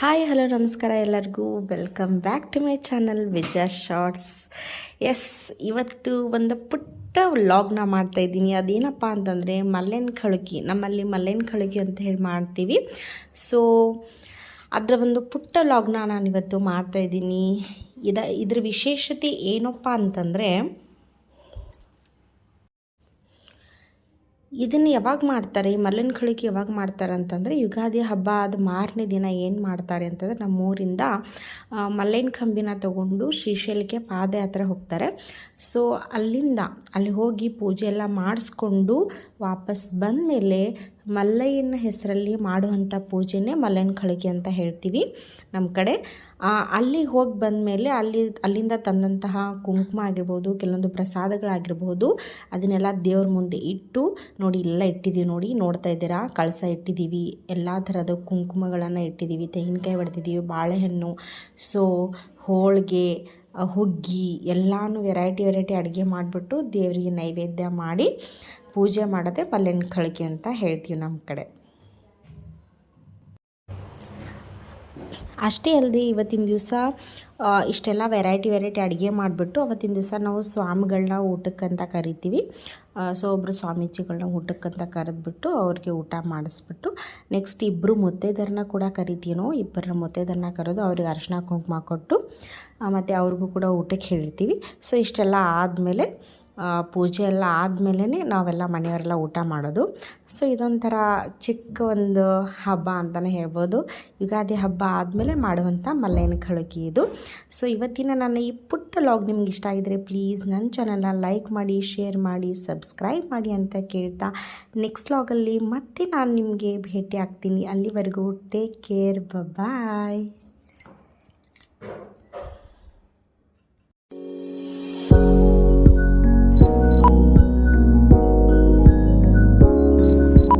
Hi hello ನಮಸ್ಕಾರ ಎಲ್ಲರಿಗೂ. Welcome back to my channel Vijaya shorts S ಇವತ್ತು ಒಂದು ಪುಟ್ಟ ವ್ಲಾಗ್ನ ಮಾಡ್ತಾ ಇದ್ದೀನಿ. ಅದೇನಪ್ಪ ಅಂತಂದರೆ, ಮಲ್ಲೆನ ಖಳಗಿ, ನಮ್ಮಲ್ಲಿ ಮಲ್ಲೆನ ಖಳಗಿ ಅಂತ ಹೇಳಿ ಮಾಡ್ತೀವಿ. ಸೊ ಅದರ ಒಂದು ಪುಟ್ಟ ವ್ಲಾಗ್ನ ನಾನು ಇವತ್ತು ಮಾಡ್ತಾ ಇದ್ದೀನಿ. ಇದ, ಇದ್ರ ವಿಶೇಷತೆ ಏನಪ್ಪ ಅಂತಂದರೆ ಇದನ್ನು ಯಾವಾಗ ಮಾಡ್ತಾರೆ, ಈ ಮಲ್ಲನ ಕಳಿಕೆ ಯಾವಾಗ ಮಾಡ್ತಾರೆ ಅಂತಂದರೆ, ಯುಗಾದಿ ಹಬ್ಬ ಆದ ಮಾರನೇ ದಿನ ಏನು ಮಾಡ್ತಾರೆ ಅಂತಂದರೆ, ನಮ್ಮೂರಿಂದ ಮಲ್ಲೈನ ಕಂಬಿನ ತಗೊಂಡು ಶ್ರೀಶೈಲಕ್ಕೆ ಪಾದಯಾತ್ರೆ ಹೋಗ್ತಾರೆ. ಸೊ ಅಲ್ಲಿಂದ ಅಲ್ಲಿ ಹೋಗಿ ಪೂಜೆ ಎಲ್ಲ ಮಾಡಿಸ್ಕೊಂಡು ವಾಪಸ್ ಬಂದ ಮೇಲೆ ಮಲ್ಲಯ್ಯನ ಹೆಸರಲ್ಲಿ ಮಾಡುವಂಥ ಪೂಜೆನೇ ಮಲ್ಲನ ಖಳಿಗೆ ಅಂತ ಹೇಳ್ತೀವಿ ನಮ್ಮ ಕಡೆ. ಅಲ್ಲಿ ಹೋಗಿ ಬಂದಮೇಲೆ ಅಲ್ಲಿ, ಅಲ್ಲಿಂದ ತಂದಂತಹ ಕುಂಕುಮ ಆಗಿರ್ಬೋದು, ಕೆಲವೊಂದು ಪ್ರಸಾದಗಳಾಗಿರ್ಬೋದು, ಅದನ್ನೆಲ್ಲ ದೇವ್ರ ಮುಂದೆ ಇಟ್ಟು ನೋಡಿ, ಎಲ್ಲ ಇಟ್ಟಿದ್ದೀವಿ ನೋಡಿ, ನೋಡ್ತಾ ಇದ್ದೀರಾ? ಕಳಸ ಇಟ್ಟಿದ್ದೀವಿ, ಎಲ್ಲ ಥರದ ಕುಂಕುಮಗಳನ್ನು ಇಟ್ಟಿದ್ದೀವಿ, ತೆಂಗಿನಕಾಯಿ ಹೊಡೆದಿದ್ದೀವಿ ಬಾಳೆಹಣ್ಣು, ಸೊ, ಹೋಳಿಗೆ ಹುಗ್ಗಿ ಎಲ್ಲಾನು ವೆರೈಟಿ ವೆರೈಟಿ ಅಡುಗೆ ಮಾಡಿಬಿಟ್ಟು ದೇವರಿಗೆ ನೈವೇದ್ಯ ಮಾಡಿ ಪೂಜೆ ಮಾಡೋದೇ ಪಲ್ಯನ ಖಳಿಗೆ ಅಂತ ಹೇಳ್ತೀವಿ ನಮ್ಮ ಕಡೆ. ಅಷ್ಟೇ ಅಲ್ಲದೆ ಇವತ್ತಿನ ದಿವಸ ಇಷ್ಟೆಲ್ಲ ವೆರೈಟಿ ವೆರೈಟಿ ಅಡುಗೆ ಮಾಡಿಬಿಟ್ಟು ಅವತ್ತಿನ ದಿವಸ ನಾವು ಸ್ವಾಮಿಗಳನ್ನ ಊಟಕ್ಕಂತ ಕರಿತೀವಿ. ಸೊ ಒಬ್ಬರು ಸ್ವಾಮೀಜಿಗಳನ್ನ ಊಟಕ್ಕಂತ ಕರೆದ್ಬಿಟ್ಟು ಅವ್ರಿಗೆ ಊಟ ಮಾಡಿಸ್ಬಿಟ್ಟು ನೆಕ್ಸ್ಟ್ ಇಬ್ಬರು ಮುತ್ತೈದರನ್ನ ಕೂಡ ಕರಿತೀವಿ ನಾವು. ಇಬ್ಬರ ಮುತ್ತೈದರನ್ನ ಕರೆದು ಅವ್ರಿಗೆ ಅರಶಿನ ಕುಂಕುಮ ಕೊಟ್ಟು ಮತ್ತು ಅವ್ರಿಗೂ ಕೂಡ ಊಟಕ್ಕೆ ಹೇಳ್ತೀವಿ ಸೊ ಇಷ್ಟೆಲ್ಲ ಆದಮೇಲೆ ಪೂಜೆ ಎಲ್ಲ ಆದಮೇಲೆ ನಾವೆಲ್ಲ ಮನೆಯವರೆಲ್ಲ ಊಟ ಮಾಡೋದು. ಸೊ ಇದೊಂಥರ ಚಿಕ್ಕ ಒಂದು ಹಬ್ಬ ಅಂತಲೇ ಹೇಳ್ಬೋದು. ಯುಗಾದಿ ಹಬ್ಬ ಆದಮೇಲೆ ಮಾಡುವಂಥ ಮಲ್ಲಯ್ಯನ ಕಳುಕಿ ಇದು. ಸೊ ಇವತ್ತಿನ ನನ್ನ ಈ ಪುಟ್ಟ ಲಾಗ್ ನಿಮ್ಗೆ ಇಷ್ಟ ಆಗಿದ್ರೆ ಪ್ಲೀಸ್ ನನ್ನ ಚಾನಲ್ನ ಲೈಕ್ ಮಾಡಿ ಶೇರ್ ಮಾಡಿ ಸಬ್ಸ್ಕ್ರೈಬ್ ಮಾಡಿ ಅಂತ ಕೇಳ್ತಾ ನೆಕ್ಸ್ಟ್ ಲಾಗಲ್ಲಿ ಮತ್ತೆ ನಾನು ನಿಮಗೆ ಭೇಟಿ ಆಗ್ತೀನಿ. ಅಲ್ಲಿವರೆಗೂ ಟೇಕ್ ಕೇರ್ ಬಾಯ್